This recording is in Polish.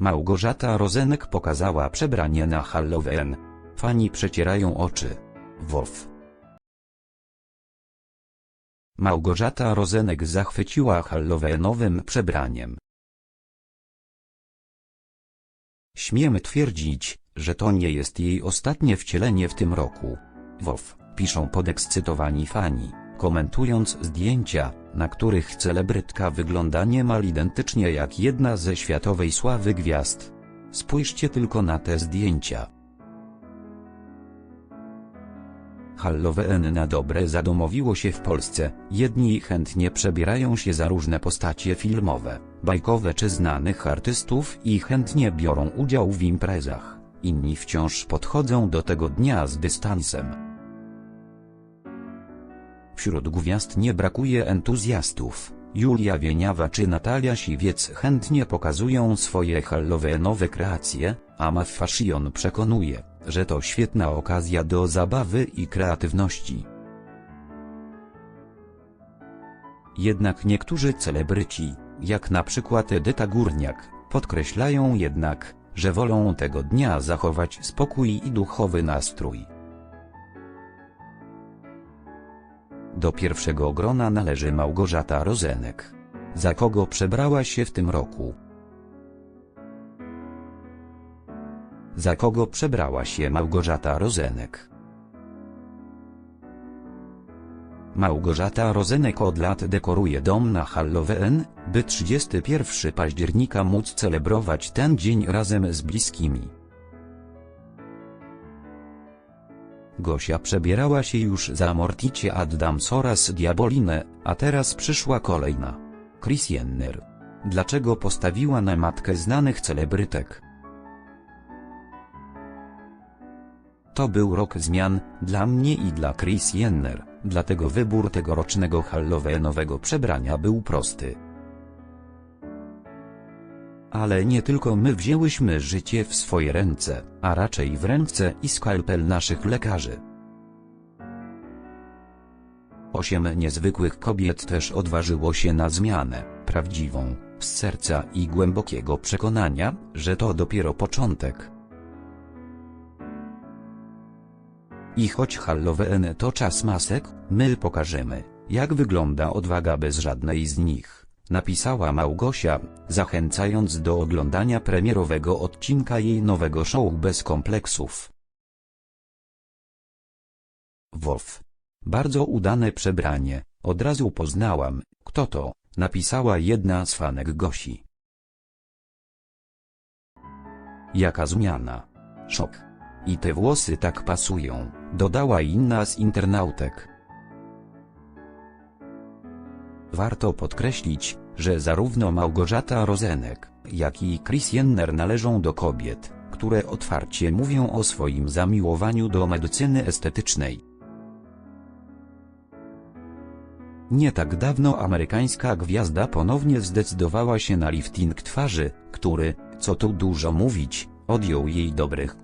Małgorzata Rozenek pokazała przebranie na Halloween. Fani przecierają oczy. WOW. Małgorzata Rozenek zachwyciła halloweenowym przebraniem. Śmiemy twierdzić, że to nie jest jej ostatnie wcielenie w tym roku. WOW, piszą podekscytowani fani, komentując zdjęcia, na których celebrytka wygląda niemal identycznie jak jedna ze światowej sławy gwiazd. Spójrzcie tylko na te zdjęcia. Halloween na dobre zadomowiło się w Polsce, jedni chętnie przebierają się za różne postacie filmowe, bajkowe czy znanych artystów i chętnie biorą udział w imprezach, inni wciąż podchodzą do tego dnia z dystansem. Wśród gwiazd nie brakuje entuzjastów. Julia Wieniawa czy Natalia Siwiec chętnie pokazują swoje halloweenowe kreacje, a Mav Fashion przekonuje, że to świetna okazja do zabawy i kreatywności. Jednak niektórzy celebryci, jak na przykład Edyta Górniak, podkreślają jednak, że wolą tego dnia zachować spokój i duchowy nastrój. Do pierwszego grona należy Małgorzata Rozenek. Za kogo przebrała się w tym roku? Za kogo przebrała się Małgorzata Rozenek? Małgorzata Rozenek od lat dekoruje dom na Halloween, by 31 października móc celebrować ten dzień razem z bliskimi. Gosia przebierała się już za Morticie Addams oraz Diabolinę, a teraz przyszła kolejna. Chris Jenner. Dlaczego postawiła na matkę znanych celebrytek? To był rok zmian, dla mnie i dla Chris Jenner, dlatego wybór tegorocznego halloweenowego przebrania był prosty. Ale nie tylko my wzięłyśmy życie w swoje ręce, a raczej w ręce i skalpel naszych lekarzy. Osiem niezwykłych kobiet też odważyło się na zmianę, prawdziwą, z serca i głębokiego przekonania, że to dopiero początek. I choć Halloween to czas masek, my pokażemy, jak wygląda odwaga bez żadnej z nich, napisała Małgosia, zachęcając do oglądania premierowego odcinka jej nowego show bez kompleksów. WOW. Bardzo udane przebranie, od razu poznałam, kto to, napisała jedna z fanek Gosi. Jaka zmiana. Szok. I te włosy tak pasują, dodała inna z internautek. Warto podkreślić, że zarówno Małgorzata Rozenek, jak i Chris Jenner należą do kobiet, które otwarcie mówią o swoim zamiłowaniu do medycyny estetycznej. Nie tak dawno amerykańska gwiazda ponownie zdecydowała się na lifting twarzy, który, co tu dużo mówić, odjął jej dobrych